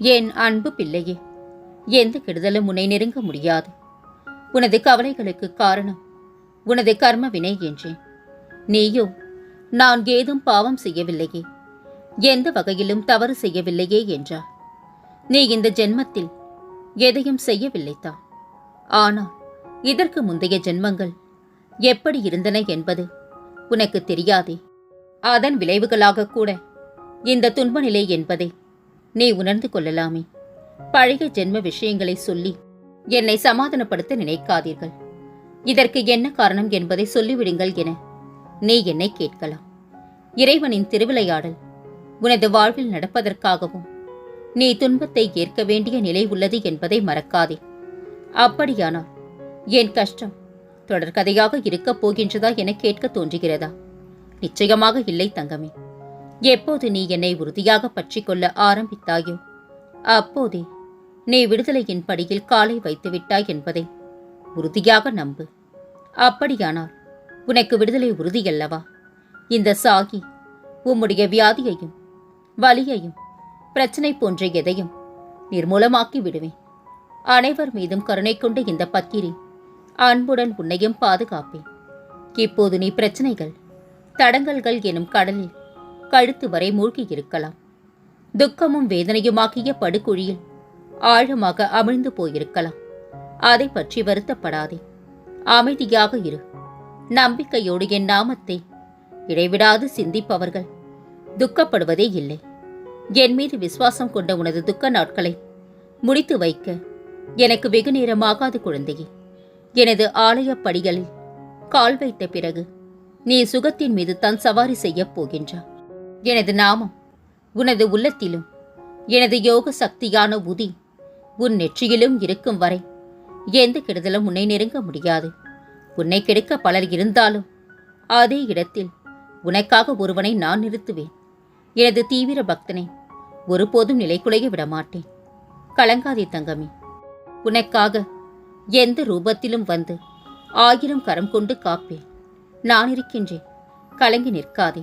என் அன்பு பிள்ளையே? எந்த கெடுதலும் உன்னை நெருங்க முடியாது. உனது கவலைகளுக்கு காரணம் உனது கர்ம வினை என்றேன் நீயோ நான் ஏதும் பாவம் செய்யவில்லையே. எந்த வகையிலும் தவறு செய்யவில்லையே என்றார் நீ இந்த ஜென்மத்தில் எதையும் செய்யவில்லைத்தான் ஆனால் இதற்கு முந்தைய ஜென்மங்கள் எப்படி இருந்தன என்பது உனக்கு தெரியாதே. அதன் விளைவுகளாக கூட இந்த துன்பநிலை என்பதை. நீ உணர்ந்து கொள்ளலாமே. பழைய ஜென்ம விஷயங்களை சொல்லி என்னை சமாதானப்படுத்த நினைக்காதீர்கள். இதற்கு என்ன காரணம் என்பதை சொல்லிவிடுங்கள் என நீ என்னை கேட்கலாம். இறைவனின் திருவிளையாடல் உனது வாழ்வில் நடப்பதற்காகவும் நீ துன்பத்தை ஏற்க வேண்டிய நிலை உள்ளது என்பதை மறக்காதே. அப்படியானால் என் கஷ்டம் தொடர்கதையாக இருக்கப் போகின்றதா என கேட்க தோன்றுகிறதா? நிச்சயமாக இல்லை தங்கமே. எப்போது நீ என்னை உறுதியாக பற்றிக் கொள்ள ஆரம்பித்தாயோ? அப்போதே நீ விடுதலையின் படியில் காலை வைத்துவிட்டாய் என்பதை உறுதியாக நம்பு. அப்படியானால் உனக்கு விடுதலை உறுதியல்லவா இந்த சாகி உம்முடைய வியாதியையும் வலியையும் பிரச்சனை போன்ற எதையும் நிர்மூலமாக்கி விடுவேன். அனைவர் மீதும் கருணை கொண்ட இந்த பக்கிரி அன்புடன் உன்னையும் பாதுகாப்பேன். இப்போது நீ பிரச்சனைகள் தடங்கல்கள் எனும் கடலில் கழுத்து வரை மூழ்கியிருக்கலாம். துக்கமும் வேதனையுமாக்கிய படுகுழியில் ஆழமாக அமிழ்ந்து போயிருக்கலாம். அதை பற்றி வருத்தப்படாதே. அமைதியாக இரு. நம்பிக்கையோடு என் நாமத்தை இடைவிடாது சிந்திப்பவர்கள். துக்கப்படுவதே இல்லை. என் மீது விசுவாசம் கொண்ட உனது துக்க நாட்களை முடித்து வைக்க எனக்கு வெகு நேரமாகாது குழந்தையே. எனது ஆலயப் படிகளில் கால் வைத்த பிறகு நீ சுகத்தின் மீது தான் சவாரி செய்யப் போகின்றாய். எனது நாமம் உனது உள்ளத்திலும் எனது யோக சக்தியான உதி உன் நெற்றியிலும் இருக்கும் வரை எந்த கெடுதலும் உன்னை நெருங்க முடியாது. உன்னை கெடுக்க பலர் இருந்தாலும் அதே இடத்தில் உனக்காக ஒருவனை நான் நிறுத்துவேன். எனது தீவிர பக்தனை ஒருபோதும் நிலைகுலைய விடமாட்டேன். கலங்காதே தங்கமே உனக்காக எந்த ரூபத்திலும் வந்து ஆயிரம் கரம் கொண்டு காப்பேன். நான் இருக்கின்றேன் கலங்கி நிற்காதே.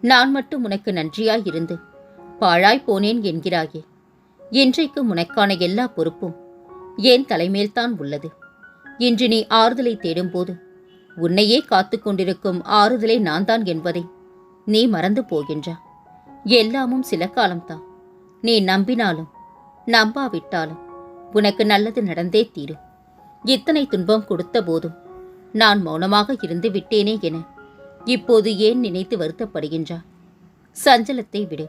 நான் மட்டும் உனக்கு நன்றியாய் இருந்து பாழாய் போனேன் என்கிறாயே. இன்றைக்கு உனக்கான எல்லா பொறுப்பும் என் தலைமேல்தான் உள்ளது? இன்று நீ ஆறுதலை தேடும்போது உன்னையே காத்து கொண்டிருக்கும் ஆறுதலை நான் தான் என்பதை நீ மறந்து போகின்றா. எல்லாமும் சில காலம்தான். நீ நம்பினாலும் நம்பாவிட்டாலும் உனக்கு நல்லது நடந்தே தீரும். இத்தனை துன்பம் கொடுத்த போதும் நான் மௌனமாக இருந்து விட்டேனே என இப்போது ஏன் நினைத்து வருத்தப்படுகின்றா? சஞ்சலத்தை விடு.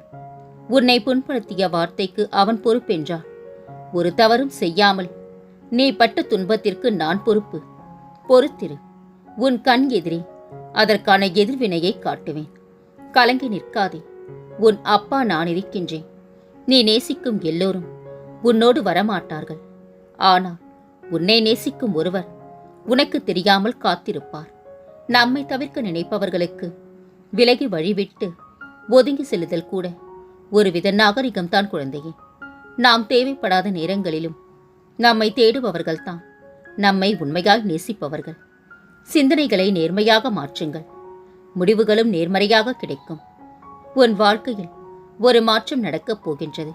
உன்னை புண்படுத்திய வார்த்தைக்கு அவன் பொறுப்பென்றான் ஒரு தவறும் செய்யாமல் நீ பட்ட துன்பத்திற்கு நான் பொறுப்பு. பொறுத்திரு. உன் கண் எதிரே அதற்கான எதிர்வினையை காட்டுவேன். கலங்கி நிற்காதே. உன் அப்பா நான் இருக்கின்றேன். நீ நேசிக்கும் எல்லோரும் உன்னோடு வரமாட்டார்கள். ஆனால் உன்னை நேசிக்கும் ஒருவர் உனக்கு தெரியாமல் காத்திருப்பார். நம்மை தவிர்க்க நினைப்பவர்களுக்கு விலகி வழிவிட்டு ஒதுங்கி செல்லுதல் கூட ஒருவித நாகரிகம்தான் குழந்தையே. நாம் தேவைப்படாத நேரங்களிலும் நம்மை தேடுபவர்கள்தான். நம்மை உண்மையாய் நேசிப்பவர்கள். சிந்தனைகளை நேர்மையாக மாற்றுங்கள். முடிவுகளும் நேர்மறையாக கிடைக்கும். உன் வாழ்க்கையில் ஒரு மாற்றம் நடக்கப் போகின்றது.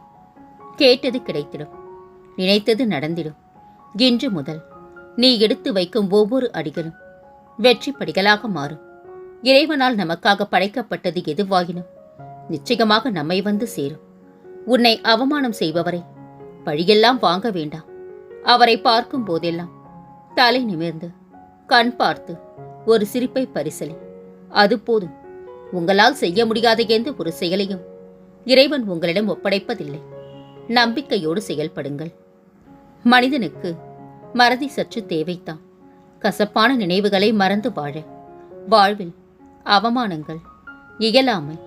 கேட்டது கிடைத்திடும். நினைத்தது நடந்திடும். இன்று முதல் நீ எடுத்து வைக்கும் ஒவ்வொரு அடிகளும் வெற்றி படிகளாக மாறும். இறைவனால் நமக்காக படைக்கப்பட்டது எதுவாயினும் நிச்சயமாக நம்மை வந்து சேரும். உன்னை அவமானம் செய்பவரை பழியெல்லாம் வாங்க வேண்டாம். அவரை பார்க்கும் போதெல்லாம் தலை நிமிர்ந்து கண் பார்த்து ஒரு சிரிப்பை பரிசலி அது போதும். உங்களால் செய்ய முடியாத எந்த ஒரு செயலையும் இறைவன் உங்களிடம் ஒப்படைப்பதில்லை. நம்பிக்கையோடு செயல்படுங்கள். மனிதனுக்கு மறதி சற்று தேவைத்தான். கசப்பான நினைவுகளை மறந்து வாழ. வாழ்வில் அவமானங்கள் இயலாமை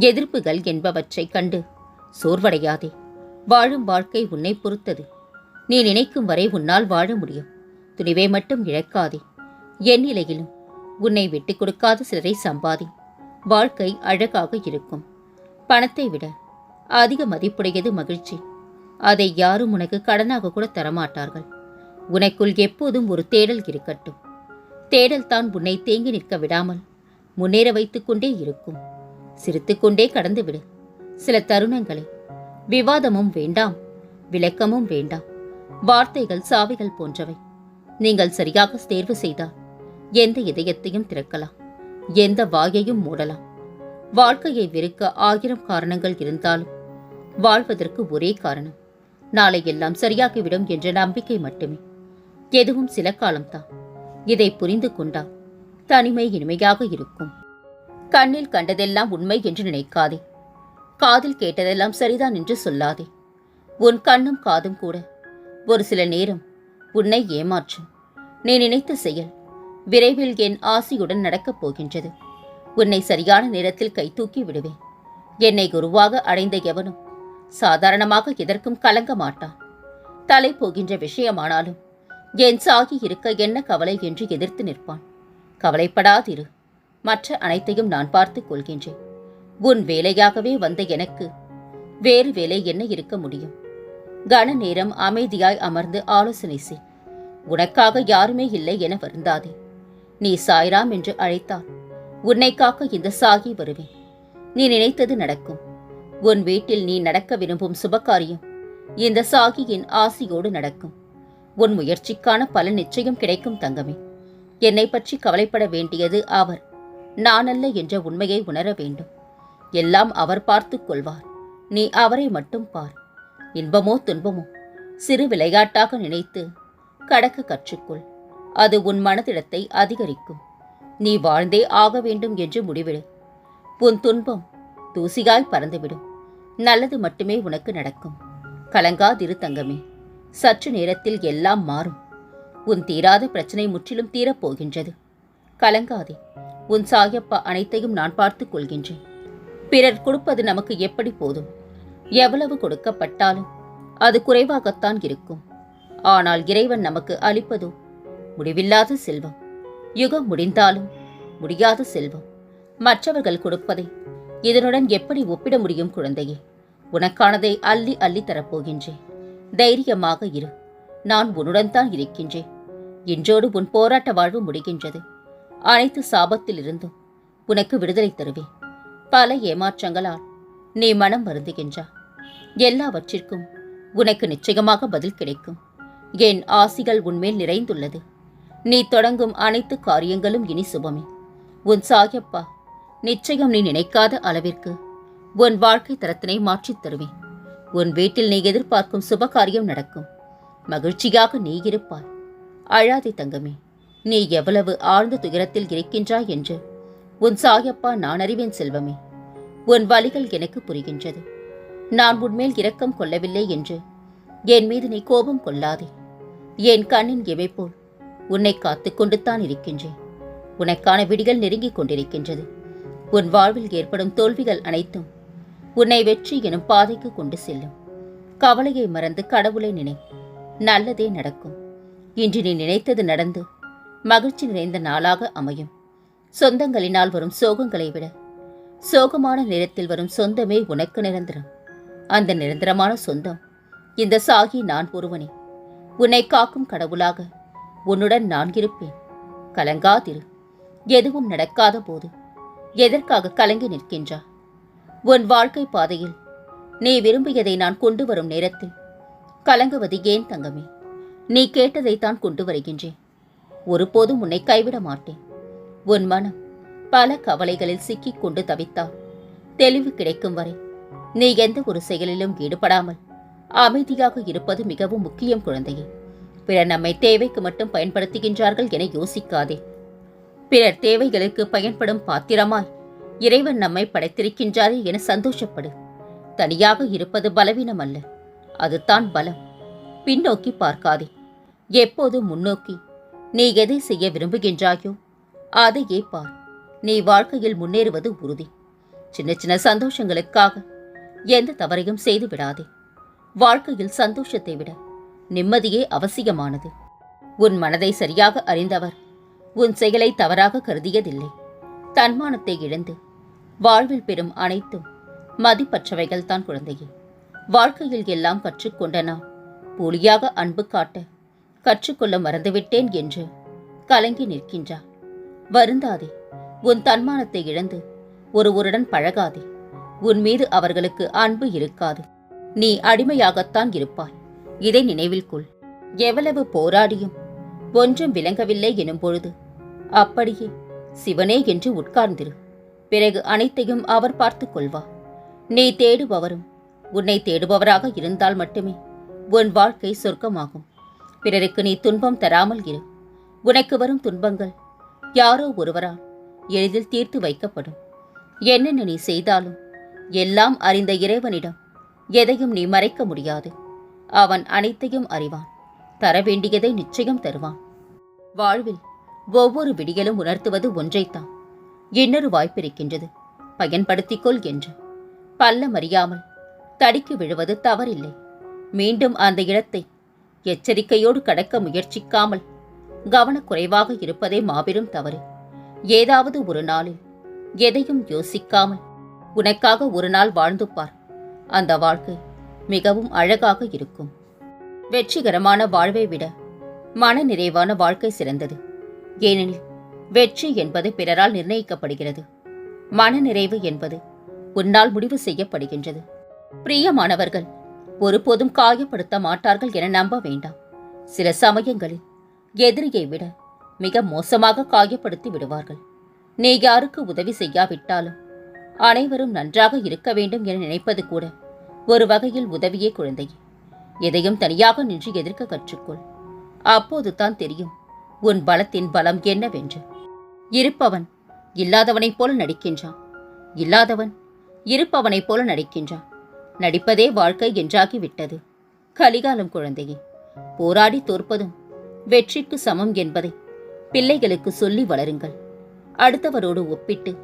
எதிர்ப்புகள் என்பவற்றைக் கண்டு சோர்வடையாதே. வாழும் வாழ்க்கை உன்னை பொறுத்தது. நீ நினைக்கும் வரை உன்னால் வாழ முடியும். துணிவை மட்டும் இழக்காதே. என் நிலையிலும் உன்னை விட்டுக் கொடுக்காத சிலரை சம்பாதி. வாழ்க்கை அழகாக இருக்கும். பணத்தை விட அதிக மதிப்புடையது மகிழ்ச்சி. அதை யாரும் உனக்கு கடனாக கூட தரமாட்டார்கள். உனக்குள் எப்போதும் ஒரு தேடல் இருக்கட்டும். தேடல் தான் உன்னை தேங்கி நிற்க விடாமல் முன்னேற வைத்துக் கொண்டே இருக்கும். சிரித்துக்கொண்டே கடந்து விடு சில தருணங்களை. விவாதமும் வேண்டாம். விளக்கமும் வேண்டாம். வார்த்தைகள் சாவிகள் போன்றவை. நீங்கள் சரியாக தேர்வு செய்தால் எந்த இதயத்தையும் திறக்கலாம். எந்த வாயையும் மூடலாம். வாழ்க்கையை வெறுக்க ஆயிரம் காரணங்கள் இருந்தாலும் வாழ்வதற்கு ஒரே காரணம். நாளை எல்லாம் சரியாகிவிடும் என்ற நம்பிக்கை மட்டுமே. எதுவும் சில காலம்தான். இதை புரிந்து கொண்டால் தனிமை இனிமையாக இருக்கும். கண்ணில் கண்டதெல்லாம் உண்மை என்று நினைக்காதே. காதில் கேட்டதெல்லாம் சரிதான் என்று சொல்லாதே. உன் கண்ணும் காதும் கூட. ஒரு சில நேரம் உன்னை ஏமாற்றும். நீ நினைத்த செயல் விரைவில் என் ஆசியுடன் நடக்கப் போகின்றது. உன்னை சரியான நேரத்தில் கை தூக்கி விடுவேன். என்னை குருவாக அடைந்த எவனும் சாதாரணமாக எதற்கும் கலங்க மாட்டான். தலை போகின்ற விஷயமானாலும் என் சாகி இருக்க என்ன கவலை என்று எதிர்த்து நிற்பான். கவலைப்படாதிரு. மற்ற அனைத்தையும் நான் பார்த்துக் கொள்கின்றேன். உன் வேலையாகவே வந்த எனக்கு வேறு வேலை என்ன இருக்க முடியும்? கன நேரம் அமைதியாய் அமர்ந்து ஆலோசனை செய். உனக்காக யாருமே இல்லை என வருந்தாதே. நீ சாய்ராம் என்று அழைத்தால் உன்னை காக்க இந்த சாகி வருவேன். நீ நினைத்தது நடக்கும். உன் வீட்டில் நீ நடக்க விரும்பும் சுபகாரியம் இந்த சாகியின் ஆசியோடு நடக்கும். உன் முயற்சிக்கான பலன் நிச்சயம் கிடைக்கும் தங்கமே. என்னை பற்றி கவலைப்பட வேண்டியது அவர். நான் அல்ல என்ற உண்மையை உணர வேண்டும். எல்லாம் அவர் பார்த்து கொள்வார். நீ அவரை மட்டும் பார். இன்பமோ துன்பமோ சிறு விளையாட்டாக நினைத்து கடக்க கற்றுக்கொள். அது உன் மனதிடத்தை அதிகரிக்கும். நீ வாழ்ந்தே ஆக வேண்டும் என்று முடிவிடு. உன் துன்பம் தூசியாய் பறந்துவிடும். நல்லது மட்டுமே உனக்கு நடக்கும். கலங்காதிரு தங்கமே. சற்று நேரத்தில் எல்லாம் மாறும். உன் தீராத பிரச்சனை முற்றிலும் தீரப் போகின்றது கலங்காதே. உன் சாயப்பா அனைத்தையும் நான் பார்த்துக் கொள்கின்றேன். பிறர் கொடுப்பது நமக்கு எப்படி போதும்? எவ்வளவு கொடுக்கப்பட்டாலும் அது குறைவாகத்தான் இருக்கும். ஆனால் இறைவன் நமக்கு அளிப்பதோ? முடிவில்லாத செல்வம். யுகம் முடிந்தாலும் முடியாத செல்வம். மற்றவர்கள் கொடுப்பதை இதனுடன் எப்படி ஒப்பிட முடியும் குழந்தையே? உனக்கானதை அள்ளி அள்ளி தரப்போகின்றேன். தைரியமாக இரு. நான் உன்னுடன் தான் இருக்கின்றேன். இன்றோடு உன் போராட்ட வாழ்வு முடிகின்றது. அனைத்து சாபத்திலிருந்தும் உனக்கு விடுதலை தருவேன். பல ஏமாற்றங்களால் நீ மனம் வருந்துகின்றா. எல்லாவற்றிற்கும் உனக்கு நிச்சயமாக பதில் கிடைக்கும். என் ஆசிகள் உன்மேல் நிறைந்துள்ளது. நீ தொடங்கும் அனைத்து காரியங்களும் இனி சுபமே. உன் சாயப்பா நிச்சயம் நீ நினைக்காத அளவிற்கு உன் வாழ்க்கை தரத்தினை மாற்றித் தருவேன். உன் வீட்டில் நீ எதிர்பார்க்கும் சுபகாரியம் நடக்கும். மகிழ்ச்சியாக நீ இருப்பாய். அழாதே தங்கமே நீ எவ்வளவு ஆழ்ந்த துயரத்தில் இருக்கின்றாய் என்று உன் சாயப்பா நான் அறிவேன் செல்வமே. உன் வலிகள் எனக்கு புரிகின்றது. நான் உன்மேல் இரக்கம் கொள்ளவில்லை என்று என் மீது நீ கோபம் கொள்ளாதே. என் கண்ணின் இவை போல் உன்னை காத்துக்கொண்டு தான் இருக்கின்றேன். உனக்கான விடிகள் நெருங்கிக் கொண்டிருக்கின்றது. உன் வாழ்வில் ஏற்படும் தோல்விகள் அனைத்தும் உன்னை வெற்றி எனும் பாதைக்கு கொண்டு செல்லும். கவலையை மறந்து கடவுளை நினை. நல்லதே நடக்கும். இன்று நீ நினைத்தது நடந்து மகிழ்ச்சி நிறைந்த நாளாக அமையும். சொந்தங்களினால் வரும் சோகங்களை விட சோகமான நேரத்தில் வரும் சொந்தமே உனக்கு நிரந்தரம். அந்த நிரந்தரமான சொந்தம் இந்த சாகி நான் ஒருவனே. உன்னை காக்கும் கடவுளாக உன்னுடன் நான் இருப்பேன். கலங்காதிரு. எதுவும் நடக்காத போது எதற்காக கலங்கி நிற்கின்றா உன் வாழ்க்கை பாதையில். நீ விரும்பியதை நான் கொண்டு வரும் நேரத்தில். கலங்குவது ஏன் தங்கமே? நீ கேட்டதைத்தான் கொண்டு வருகின்றேன். ஒருபோதும் உன்னை கைவிட மாட்டேன். உன் மனம் பல கவலைகளில் சிக்கிக் கொண்டு தவித்தால் தெளிவு கிடைக்கும் வரை நீ எந்த ஒரு செயலிலும் ஈடுபடாமல் அமைதியாக இருப்பது மிகவும் முக்கியம் குழந்தையே. பிறர் நம்மை தேவைக்கு மட்டும் பயன்படுத்துகின்றார்கள் என யோசிக்காதே. பிறர் தேவைகளுக்கு பயன்படும் பாத்திரமாய் இறைவன் நம்மை படைத்திருக்கின்றாரே என சந்தோஷப்படு. தனியாக இருப்பது பலவீனம் அல்ல அதுதான் பலம். பின்னோக்கி பார்க்காதே. எப்போது முன்னோக்கி? நீ எதை செய்ய விரும்புகின்றாயோ அதையே பார். நீ வாழ்க்கையில் முன்னேறுவது உறுதி. சின்ன சின்ன சந்தோஷங்களுக்காக எந்த தவறையும் செய்து விடாதே. வாழ்க்கையில் சந்தோஷத்தை விட நிம்மதியே அவசியமானது. உன் மனதை சரியாக அறிந்தவர் உன் செயலை தவறாக கருதியதில்லை. தன்மானத்தை இழந்து வாழ்வில் பெறும் அனைத்தும் மதிப்பற்றவைகள் தான் குழந்தையே. வாழ்க்கையில் எல்லாம் கற்றுக்கொண்ட நான் போலியாக அன்பு காட்ட கற்றுக்கொள்ள மறந்துவிட்டேன் என்று கலங்கி நிற்கின்றார் வருந்தாதே உன் தன்மானத்தை இழந்து ஒருவருடன் பழகாதே. உன் மீது அவர்களுக்கு அன்பு இருக்காது. நீ அடிமையாகத்தான் இருப்பாய். இதை நினைவில் கொள். எவ்வளவு போராடியும் ஒன்றும் விளங்கவில்லை எனும் பொழுது அப்படியே சிவனே என்று உட்கார்ந்திரு. பிறகு அனைத்தையும் அவர் பார்த்துக் கொள்வா. நீ தேடுபவரும் உன்னை தேடுபவராக இருந்தால் மட்டுமே உன் வாழ்க்கை சொர்க்கமாகும். பிறருக்கு நீ துன்பம் தராமல் இரு. உனக்கு வரும் துன்பங்கள் யாரோ ஒருவரால் எளிதில் தீர்த்து வைக்கப்படும். என்னென்ன நீ செய்தாலும் எல்லாம் அறிந்த இறைவனிடம் எதையும் நீ மறைக்க முடியாது. அவன் அனைத்தையும் அறிவான். தர வேண்டியதை நிச்சயம் தருவான். வாழ்வில் ஒவ்வொரு விடியலும் உணர்த்துவது ஒன்றைத்தான். இன்னொரு வாய்ப்பிருக்கின்றது. பயன்படுத்திக் கொள் என்று. பள்ளம் அறியாமல் தடிக்கு விழுவது தவறில்லை. மீண்டும் அந்த இடத்தை எச்சரிக்கையோடு கடக்க முயற்சிக்காமல் கவனக்குறைவாக இருப்பதே மாபெரும் தவறு. ஏதாவது ஒரு நாளில் எதையும் யோசிக்காமல் உனக்காக ஒரு நாள் வாழ்ந்து பார். அந்த வாழ்க்கை மிகவும் அழகாக இருக்கும். வெற்றிகரமான வாழ்வை விட மன நிறைவான வாழ்க்கை சிறந்தது. ஏனெனில் வெற்றி என்பது பிறரால் நிர்ணயிக்கப்படுகிறது. மனநிறைவு என்பது உன்னால் முடிவு செய்யப்படுகின்றது. பிரியமானவர்கள் ஒருபோதும் காயப்படுத்த மாட்டார்கள் என நம்ப வேண்டாம். சில சமயங்களில் எதிரியை விட மிக மோசமாக காயப்படுத்தி விடுவார்கள். நீ யாருக்கு உதவி செய்யாவிட்டாலும் அனைவரும் நன்றாக இருக்க வேண்டும் என நினைப்பது கூட ஒரு வகையில் உதவியே குழந்தையே. எதையும் தனியாக நின்று எதிர்க்க கற்றுக்கொள். அப்போது தான் தெரியும் உன் பலத்தின் பலம் என்னவென்று. இருப்பவன் இல்லாதவனைப் போல நடிக்கின்றான். இல்லாதவன் இருப்பவனைப் போல நடிக்கின்றான். நடிப்பதே வாழ்க்கை என்றாகிவிட்டது. கலிகாலம் குழந்தையே போராடி தோற்பதும் வெற்றிக்கு சமம் என்பதை பிள்ளைகளுக்கு சொல்லி வளருங்கள். அடுத்தவரோடு ஒப்பிட்டு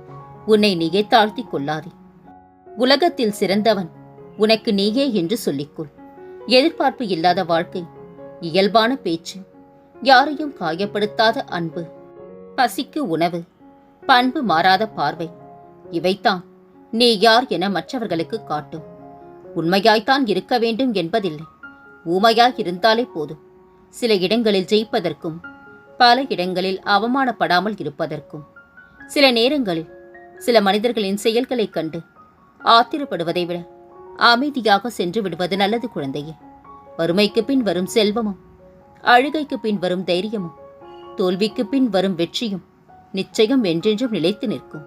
உன்னை நீயே தாழ்த்திக் கொள்ளாதே. உலகத்தில் சிறந்தவன் உனக்கு நீயே என்று சொல்லிக்கொள். எதிர்பார்ப்பு இல்லாத வாழ்க்கை இயல்பான பேச்சு யாரையும் காயப்படுத்தாத அன்பு பசிக்கு உணவு பண்பு மாறாத பார்வை. இவைத்தான் நீ யார் என மற்றவர்களுக்கு காட்டும். உண்மையாய்த்தான் இருக்க வேண்டும் என்பதில்லை. ஊமையாய் இருந்தாலே போதும். சில இடங்களில் ஜெயிப்பதற்கும் பல இடங்களில் அவமானப்படாமல் இருப்பதற்கும். சில நேரங்களில் சில மனிதர்களின் செயல்களைக் கண்டு ஆத்திரப்படுவதை விட அமைதியாக சென்று விடுவது நல்லது குழந்தையே. வறுமைக்கு பின் வரும் செல்வமும் அழுகைக்கு பின் வரும் தைரியமும் தோல்விக்கு பின் வரும் வெற்றியும் நிச்சயம் என்றென்றும் நிலைத்து நிற்கும்.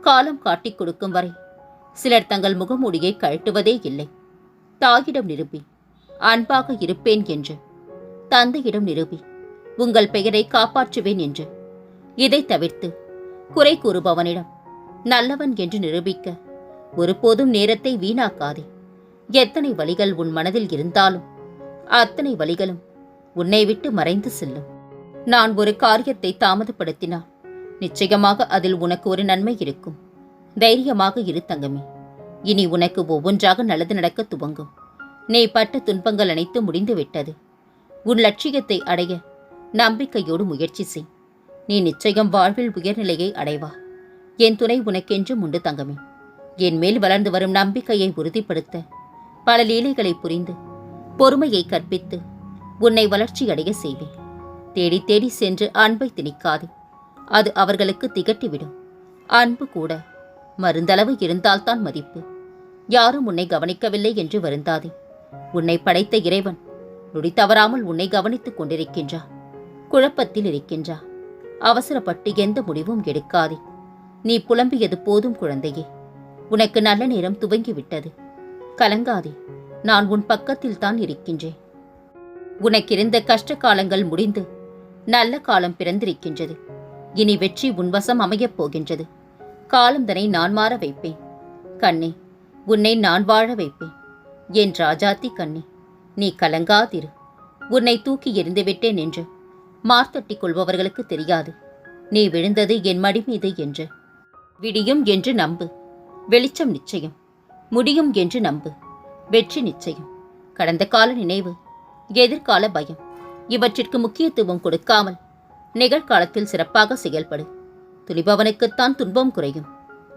காலம் காட்டிக் கொடுக்கும் வரை சிலர் தங்கள் முகமூடியை கழட்டுவதே இல்லை. தாயிடம் நிரூபி அன்பாக இருப்பேன் என்று. தந்தையிடம் நிரூபி உங்கள் பெயரை காப்பாற்றுவேன் என்று. இதை தவிர்த்து குறை கூறுபவனிடம் நல்லவன் என்று நிரூபிக்க ஒருபோதும் நேரத்தை வீணாக்காதே. எத்தனை வழிகள் உன் மனதில் இருந்தாலும் அத்தனை வழிகளும் உன்னை விட்டு மறைந்து செல்லும். நான் ஒரு காரியத்தை தாமதப்படுத்தினால் நிச்சயமாக அதில் உனக்கு ஒரு நன்மை இருக்கும். தைரியமாக இரு தங்கமே. இனி உனக்கு ஒவ்வொன்றாக நல்லது நடக்க துவங்கும். நீ பட்ட துன்பங்கள் அனைத்தும் முடிந்துவிட்டது. உன் லட்சியத்தை அடைய நம்பிக்கையோடு முயற்சி செய். நீ நிச்சயம் வாழ்வில் உயர்நிலையை அடைவா. என் துணை உனக்கென்றும் உண்டு தங்கமே. என் மேல் வளர்ந்து வரும் நம்பிக்கையை உறுதிப்படுத்த பல லீலைகளை புரிந்து பொறுமையை கற்பித்து உன்னை வளர்ச்சியடைய செய்வேன். தேடி தேடி சென்று அன்பை திணிக்காதே. அது அவர்களுக்கு திகட்டிவிடும். அன்பு கூட மருந்தளவு இருந்தால்தான் மதிப்பு. யாரும் உன்னை கவனிக்கவில்லை என்று வருந்தாதே. உன்னை படைத்த இறைவன் நொடி தவறாமல் உன்னை கவனித்துக் கொண்டிருக்கின்றார் குழப்பத்தில் இருக்கின்றார் அவசரப்பட்டு எந்த முடிவும் எடுக்காதே. நீ புலம்பியது போதும் குழந்தையே. உனக்கு நல்ல நேரம் துவங்கிவிட்டது. கலங்காதே. நான் உன் பக்கத்தில் தான் இருக்கின்றேன். உனக்கிருந்த கஷ்ட காலங்கள் முடிந்து நல்ல காலம் பிறந்திருக்கின்றது. இனி வெற்றி உன்வசம் அமையப் போகின்றது. காலந்தனை நான் மாற வைப்பேன். கண்ணே உன்னை நான் வாழ வைப்பேன். என் ராஜாத்தி கண்ணே நீ கலங்காதிரு. உன்னை தூக்கி எறிந்துவிட்டேன் என்று மார்த்தட்டிக் கொள்பவர்களுக்கு தெரியாது. நீ விழுந்தது என் மடி மீது என்று. விடியும் என்று நம்பு. வெளிச்சம் நிச்சயம். முடியும் என்று நம்பு. வெற்றி நிச்சயம். கடந்த கால நினைவு. எதிர்கால பயம். இவற்றிற்கு முக்கியத்துவம் கொடுக்காமல் நிகழ்காலத்தில் சிறப்பாக செயல்படு. துளிபவனுக்குத்தான் துன்பம் குறையும்.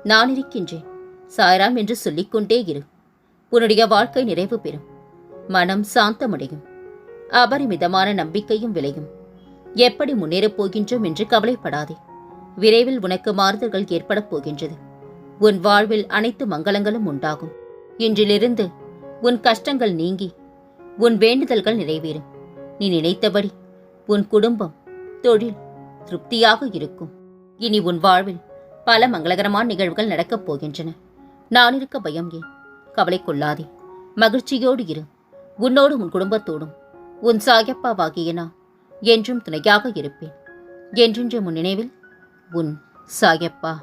நான் இருக்கின்றேன். சாய்ராம் என்று சொல்லிக்கொண்டே இரு. உன்னுடைய வாழ்க்கை நிறைவு பெறும். மனம் சாந்தமடையும். அபரிமிதமான நம்பிக்கையும் விளையும். எப்படி முன்னேறப் போகின்றோம் என்று கவலைப்படாதே. விரைவில் உனக்கு மாறுதல்கள் ஏற்படப் போகின்றது. உன் வாழ்வில் அனைத்து மங்களங்களும் உண்டாகும். இன்றிலிருந்து உன் கஷ்டங்கள் நீங்கி உன் வேண்டுதல்கள் நிறைவேறும். நீ நினைத்தபடி உன் குடும்பம் தொழில் திருப்தியாக இருக்கும். இனி உன் வாழ்வில் பல மங்களகரமான நிகழ்வுகள் நடக்கப் போகின்றன. நான் இருக்க பயம் ஏன்? கவலை கொள்ளாதே. மகிழ்ச்சியோடு இரு. உன்னோடும் உன் குடும்பத்தோடும் உன் சாயப்பாவாகிய நான் என்றும் துணையாக இருப்பேன். என்றென்று முன் நினைவில் உன் சாயப்பா